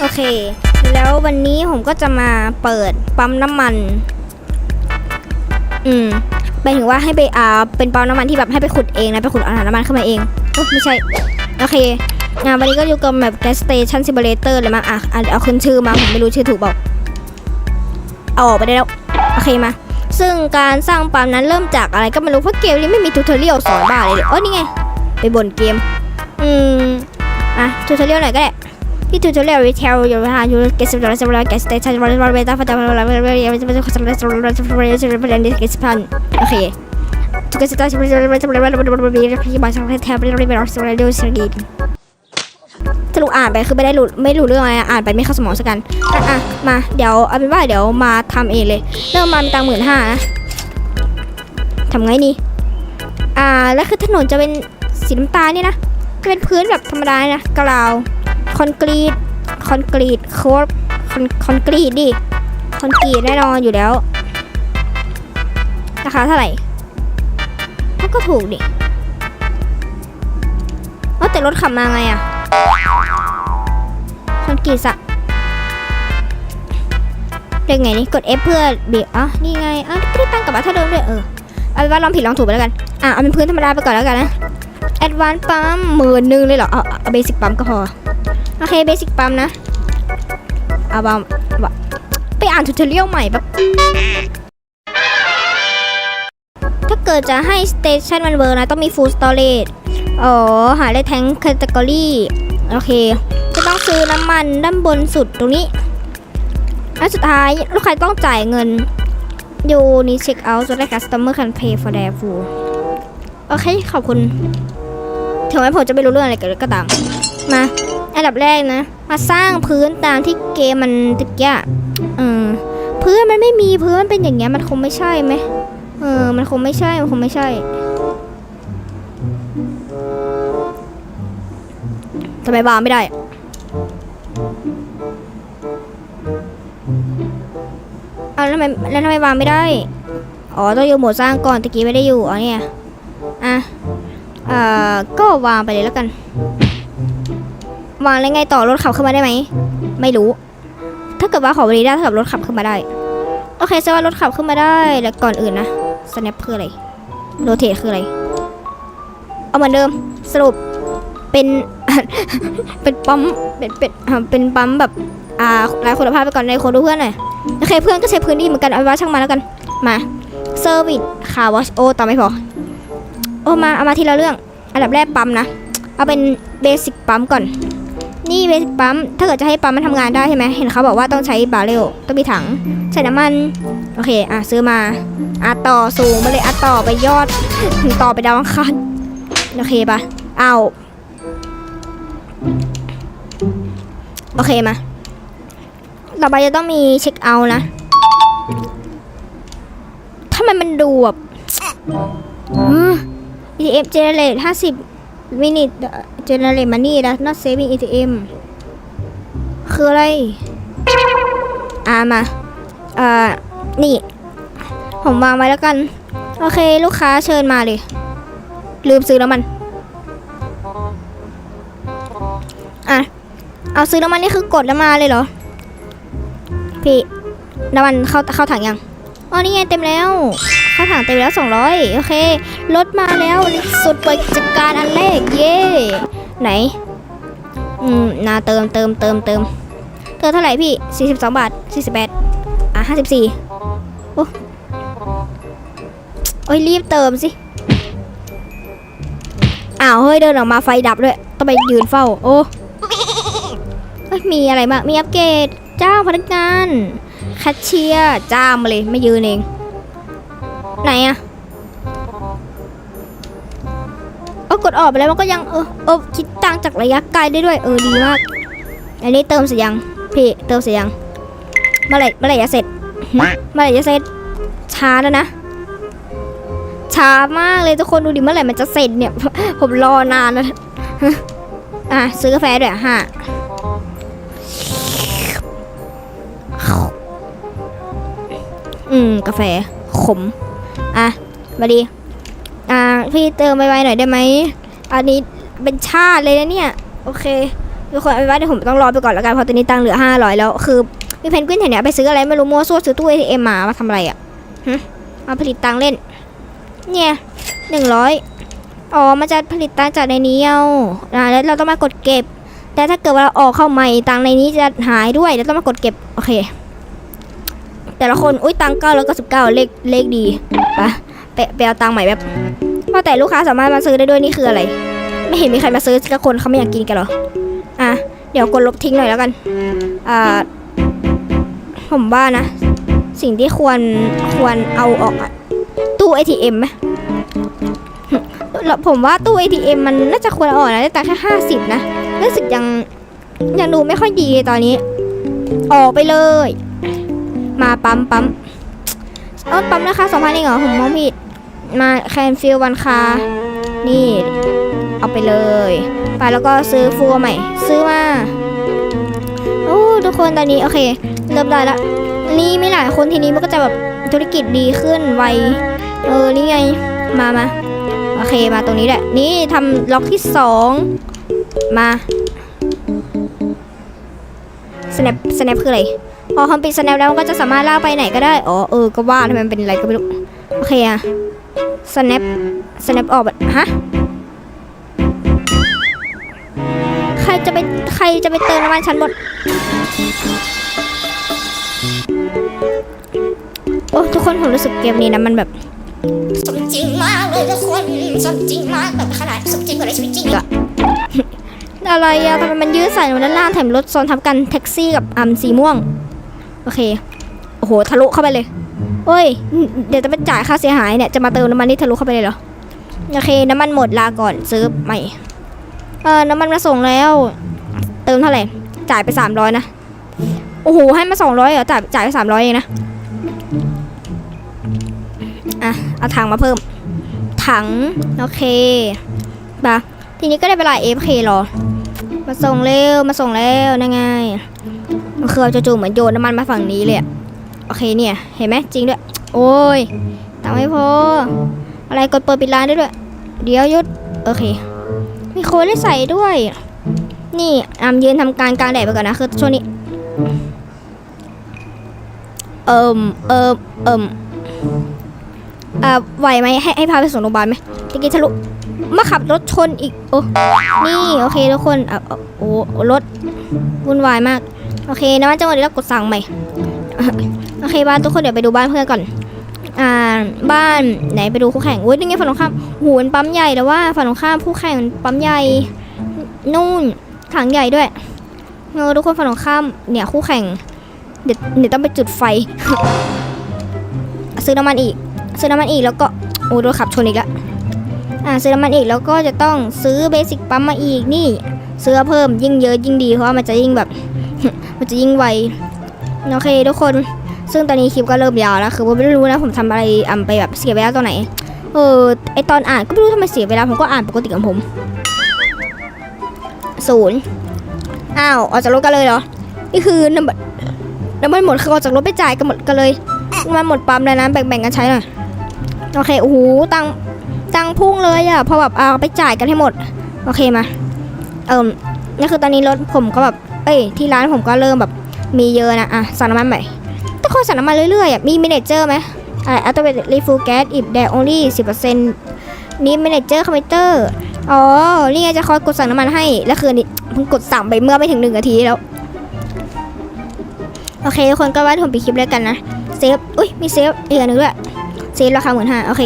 โอเค แล้ววันนี้ผมก็จะมาเปิดปั๊มน้ำมัน อืมหมายถึงว่าให้ไปอ่าเป็นปั๊มน้ำมันที่แบบให้ไปขุดเองนะไปขุดเอาน้ำมันขึ้นมาเองโอ้ไม่ใช่ โอเคงานวันนี้ก็อยู่กับแบบ gas station simulator เลยมั้งอะอะเอาขึ้นชื่อมาผมไม่รู้ชื่อถูกเปล่าเอาออกไปได้แล้ว โอเคมา ซึ่งการสร้างปั๊มนั้นเริ่มจากอะไรก็ไม่รู้เพราะเกมนี้ไม่มีทูทอเรียลสอนบ้าเลยเลยโอ้นี่ไง ไปบนเกม อืมอะทูทอเรียลหน่อยก็ได้ ที่ทูทอเรียลรีเทลอยู่นะอยู่เกสต์เราจะมาเกสต์สเตชันเราจะมาเบต้าฟัตตาเราจะมาเบต้าฟัตตาเราจะมาเบต้าฟัตตาเราจะมาเบต้าฟัตตาเราจะมาเบต้าฟัตตาเราจะมาเบต้าเกสต์พันโอเคทุกเกสต์สเตชันเราจะมาเบต้าฟัตตาเราจะมาเบต้าฟัตตาเราจะมาเบต้าที่บ้านเราจะแทบเราจะมาเบต้าเราจะมาเบต้าสกีสรุปอ่านไปคือไม่ได้รู้ไม่รู้เรื่องอะไรอ่านไปไม่เข้าสมองสักกันอะอะมาเดี๋ยวเอาเป็นว่าเดี๋ยวมาทำเองเลยเริ่มมาเป็นตังหมื่นห้านะทำไงนี่อ่าแล้วคือถนนจะเป็นสีน้ำตาลนี่นะจะเป็นพื้นแบบธรรมดานะกรา คอนกรีตคอนกรีตโคตรคอนคอนกรีตดิคอนกรีตแน่นอนอยู่แล้วราคาเท่าไหร่มันก็ถูกดิว่าแต่รถขับมาไงอะคอนกรีตสะเรียกไงนี่กด F เพื่อบียอะนี่ไงอะก็ได้ตั้งกับมาเท่าเดิมด้วยเออเอาเป็นว่าลองผิดลองถูกไปแล้วกันอะเอาเป็นพื้นธรรมดาไปก่อนแล้วกันนะแอดวานซ์ปั๊มหมื่นหนึ่งเลยเหรอเอาเอาเบสิกปั๊มก็พอ โอเคเบสิกปั๊มนะเอาบ้างไปอ่านทูทเรียลใหม่แบบถ้าเกิดจะให้สเตชันมันเวิร์นะ ต้องมี full storage อ๋อ หาได้แทงแค a ต e ก o r y โอเค จะต้องซื้อน้ำมันด้านบนสุดตรงนี้ แล้วสุดท้ายลูกค้าต้องจ่ายเงินอยู่นี่เช็คเอาท์ so that customer can pay for their food โอเค ขอบคุณ ถึงแม้ผมจะไม่รู้เรื่องอะไรก็ตาม มา อันดับแรกนะ มาสร้างพื้นตามที่เกมมันตะกี้อะเออพื้นมันไม่มีพื้นมันเป็นอย่างเงี้ยมันคงไม่ใช่ไหมเออ มันคงไม่ใช่ มันคงไม่ใช่ ทำไมวางไม่ได้ เอาแล้วทำไมแล้วทำไมวางไม่ได้ อ๋อ ต้องอยู่โหมดสร้างก่อน ตะกี้ไม่ได้อยู่ อ๋อเนี่ย อะ เอ่อ ก็วางไปเลยแล้วกัน วางแล้วไงต่อรถขับขึ้นมาได้ไหม ไม่รู้ ถ้าเกิดว่าขอวันนี้ได้ถ้าเกิดรถขับขึ้นมาได้ โอเคแสดงว่ารถขับขึ้นมาได้แล้วก่อนอื่นนะ snap คืออะไร rotate คืออะไร เอาเหมือนเดิมสรุปเป็น เป็นปั๊มเป็นเป็นเป็นปั๊มแบบอ่าหลายคุณภาพไปก่อนในคนดูเพื่อนหน่อยโอเคเพื่อนก็ใช้พื้นที่เหมือนกันเอาไว้วาช่างมาแล้วกันมาเซอร์วิสคาร์วอชโอต่อไม่พอโอมาเอามาทีละเรื่อง อันดับแรกปั๊มนะ เอาเป็นเบสิกปั๊มก่อน นี่เบสิกปั๊ม ถ้าเกิดจะให้ปั๊มมันทำงานได้ใช่ไหมเห็นเขาบอกว่าต้องใช้บาร์เรลต้องมีถัง ใส่น้ำมัน โอเค อะซื้อมาอะต่อสูงไปเลยอะต่อไปยอดต่อไปดาวอังคารโอเคปะเอาโอเคมา ต่อไปจะต้องมีเช็คเอาท์นะทำไมมันดูแบบอืม ATM generate 50 minute generate money นะ not saving ATM คืออะไร อ่ามาเอ่อนี่ ผมวางไว้แล้วกัน โอเค ลูกค้าเชิญมาเลย ลืมซื้อน้ำมัน อะ เอาซื้อน้ำมันนี่คือกดแล้วมาเลยเหรอ พี่น้ำมันเข้าเข้าถังยัง อ๋อ นี่ไงเต็มแล้ว ข้าถังเต็มแล้ว200 โอเค รถมาแล้วสุดเปิดกิจการอันแรก เย่ไหน อืมนาเติมเติมเติมเติมเติมเท่าไหร่พี่ 42 บาท 48 อะ 54 โอ้โอ้ยรีบเติมสิ อ้าว เฮ้ย เดินออกมาไฟดับด้วย ต้องไปยืนเฝ้า โอ้เอ้ยมีอะไรบ้างมีอัปเกรดจ้าพนักงาน แคชเชียร์จ้ามาเลย ไม่ยืนเอง ไหนอะเออกดออกไปแล้วมันก็ยังเออเออคิดตังจากระยะไกลได้ด้วยเออดีมาก อันนี้เติมเสร็จยังพี่เติมเสร็จยังเมื่อไหร่เมื่อไหร่จะเสร็จเมื่อไหร่จะเสร็จช้าแล้วนะช้ามากเลยทุกคนดูดิเมื่อไหร่มันจะเสร็จเนี่ย ผมรอนานแล้วฮะอะซื้อกาแฟด้วยฮะอืม กาแฟ ขม อะมาดี อ่า พี่เติมไวๆหน่อยได้ไหม อันนี้เป็นชาติเลยนะเนี่ย โอเคทุกคนเอาเป็นว่าเดี๋ยวผมต้องรอไปก่อนแล้วกันเพราะตอนนี้ตังค์เหลือห้าร้อยแล้ว คือมีเพนกวินแถวเนี้ยไปซื้ออะไรไม่รู้มั่วซั่วซื้อตู้ ATM มามาทำอะไรอะหึมาผลิตตังค์เล่น เนี่ยหนึ่งร้อยอ๋อมันจะผลิตตังค์จากในนี้เอาอ่าแล้วเราต้องมากดเก็บ แต่ถ้าเกิดว่าเราออกเข้าใหม่ตังค์ในนี้จะหายด้วยแล้วต้องมากดเก็บ โอเค แต่ละคน อุ้ยตังค์เก้าแล้วก็สิบเก้าเลขเลขดี ไปไปไปเอาตังค์ใหม่แบบว่าแต่ลูกค้าสามารถมาซื้อได้ด้วยนี่คืออะไร ไม่เห็นมีใครมาซื้อสักคนเขาไม่อยากกินกันหรอ อะ เดี๋ยวกดลบทิ้งหน่อยแล้วกัน อ่า ผมว่านะ สิ่งที่ควรควรเอาออกอะตู้ ATM ไหมแล้วผมว่าตู้ ATM มันน่าจะควรเอาออกนะแต่แค่ห้าสิบนะรู้สึกยังยังดูไม่ค่อยดีตอนนี้ ออกไปเลย มาปั๊มปั๊ม เออปั๊มราคาสองพันเองเหรอผมมองผิดมาแคนฟิลวันคานี่ เอาไปเลย ไปแล้วก็ซื้อฟัวใหม่ ซื้อมาโอ้ทุกคนตอนนี้โอเค เริ่มได้ละนี่ไมีหลายคนทีนี้มันก็จะแบบธุรกิจดีขึ้นไวเออนี่ไงมามาโอเคมาตรงนี้แหละ นี่ทำล็อกที่สองมา snap snap คืออะไร พอคอมปิด snap แล้วมันก็จะสามารถลากไปไหนก็ได้ อ๋อ เออ ก็ว่าทำไมมันเป็นอะไรก็ไม่รู้ โอเคอะ snap snap ออกแบบฮะ ใครจะไป ใครจะไปเติมน้ำมันชั้นบน โอ้ทุกคนผมรู้สึกเกมนี้นะมันแบบสมจริงมากเลยทุกคนสมจริงมากแบบขนาดสมจริงกว่าในชีวิตจริงอะอะไรอะทำไมมันยืดใส่มาด้านล่างแถมรถซ้อนทับกันแท็กซี่กับอัมสีม่วง โอเค โอ้โห ทะลุเข้าไปเลยเฮ้ย เดี๋ยวจะไปจ่ายค่าเสียหายเนี่ย จะมาเติมน้ำมันนี่ทะลุเข้าไปเลยเหรอ โอเค น้ำมันหมดลาก่อนซื้อใหม่ เออน้ำมันมาส่งแล้ว เติมเท่าไหร่ จ่ายไปสามร้อยนะ โอ้โห ให้มาสองร้อยเหรอ จ่ายจ่ายไปสามร้อยเองนะ อะ เอาถังมาเพิ่ม ถัง โอเคปะทีนี้ก็ได้เวลา AFK รอ มาส่งเร็ว มาส่งแล้วนั่นไง มันคือเอาจู่ๆเหมือนโยนน้ำมันมาฝั่งนี้เลยอะโอเคเนี่ย เห็นไหมจริงด้วย โอ้ยตังไม่พอ อะไรกดเปิดปิดร้านได้ด้วย เดี๋ยวยุด โอเค มีโค้ดได้ใส่ด้วย นี่อามยืนทำการกลางแดดไปก่อนนะ คือช่วงนี้ เอิมเอิมเอิมอ่าไหวไหมให้ให้พาไปส่งโรงพยาบาลไหมตะกี้ทะลุมาขับรถชนอีก โอ้ นี่ โอเคทุกคนอะอะโอ้โอ้รถวุ่นวายมาก โอเคนะว่าจังหวะนี้เรากดสั่งใหม่ โอเคบ้านทุกคนเดี๋ยวไปดูบ้านเพื่อนก่อน อ่า บ้านไหนไปดูคู่แข่งอุ้ยนี่ไงฝั่งตรงข้ามหูมันปั๊มใหญ่แต่ว่าฝั่งตรงข้ามผู้แข่งปั๊มใหญ่ นู่นถังใหญ่ด้วยเออทุกคนฝั่งตรงข้ามเนี่ยคู่แข่ง เดี๋ยวเดี๋ยวต้องไปจุดไฟ ซื้อน้ำมันอีก ซื้อน้ำมันอีกแล้วก็ โอ้โดนขับชนอีกแล้วอ่าซื้อน้ำมันอีกแล้วก็จะต้องซื้อเบสิกปั๊มมาอีกนี่ ซื้อเพิ่มยิ่งเยอะยิ่งดีเพราะว่ามันจะยิ่งแบบ มันจะยิ่งไวโอเคทุกคน ซึ่งตอนนี้คลิปก็เริ่มยาวแล้วคือผมไม่รู้นะผมทำอะไรอ่ำไปแบบเสียเวลาตรงไหน เออไอตอนอ่านก็ไม่รู้ทำไมเสียเวลาผมก็อ่านปกติของผมศูนย์อ้าวออกจากรถกันเลยเหรอ นี่คือน้ำมันน้ำมันหมดคือออกจากรถไปจ่ายกันหมดกันเลยน้ำมันหมดปั๊มแล้วนะแบ่งๆกันใช้หน่อยโอเคโอ้โหตังตังพุ่งเลยอะพอแบบเอาไปจ่ายกันให้หมด โอเคมา เอิมนี่คือตอนนี้รถผมก็แบบ เอ้ยที่ร้านผมก็เริ่มแบบมีเยอะนะอะสั่งน้ำมันใหม่ต้องคอยสั่งน้ำมันเรื่อยๆอะมีเมเนเจอร์ไหมอ่าอัตโนมัติรีฟูแก๊สอิบแดง only สิบเปอร์เซ็นต์นี่เมเนเจอร์คอมพิวเตอร์อ๋อนี่ไงจะคอยกดสั่งน้ำมันให้แล้วคือนี่เพิ่งกดสั่งไปเมื่อไม่ถึงหนึ่งนาทีแล้วโอเคทุกคนก็ไว้ผมปิดคลิปแล้วกันนะเซฟอุ้ยมีเซฟอีกอันหนึ่งด้วยเซฟราคาหมื่นห้าโอเค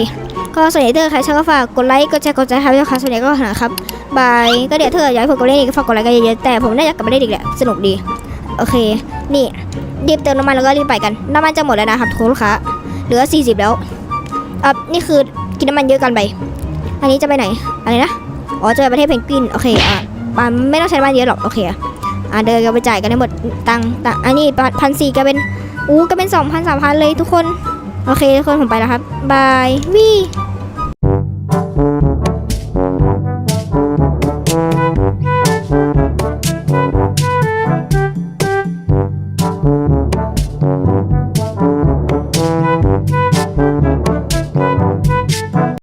ก็สวนใหญ่เธอใครชอบก็ฝากกดไลค์กดแชร์กดใจครับแล้วค่ะส่วนใหญ่ก็หาครับ บาย ก็เดี๋ยวเธออยากให้ผมกดเล่นอีกก็ฝากกดไลค์กันเยอะๆแต่ผมน่าจะกลับมาเล่นอีกแหละ สนุกดี โอเค นี่รีบเติมน้ำมันแล้วก็รีบไปกัน น้ำมันจะหมดแล้วนะครับทุกลูกค้าเหลือ 40 แล้วอะนี่คือกินน้ำมันเยอะกันไป อันนี้จะไปไหน อะไรนะ อ๋อ จะไปประเทศเพนกวิน โอเค อะมันไม่ต้องใช้น้ำมันเยอะหรอก โอเค อะเดินกันไปจ่ายกันให้หมด ตังค์ตังค์อันนี้พันสี่ก็เป็น อู้ก็เป็นสองพันสามพันเลยทุกคน โอเคทุกคนผมไปแล้วครับ บายวี่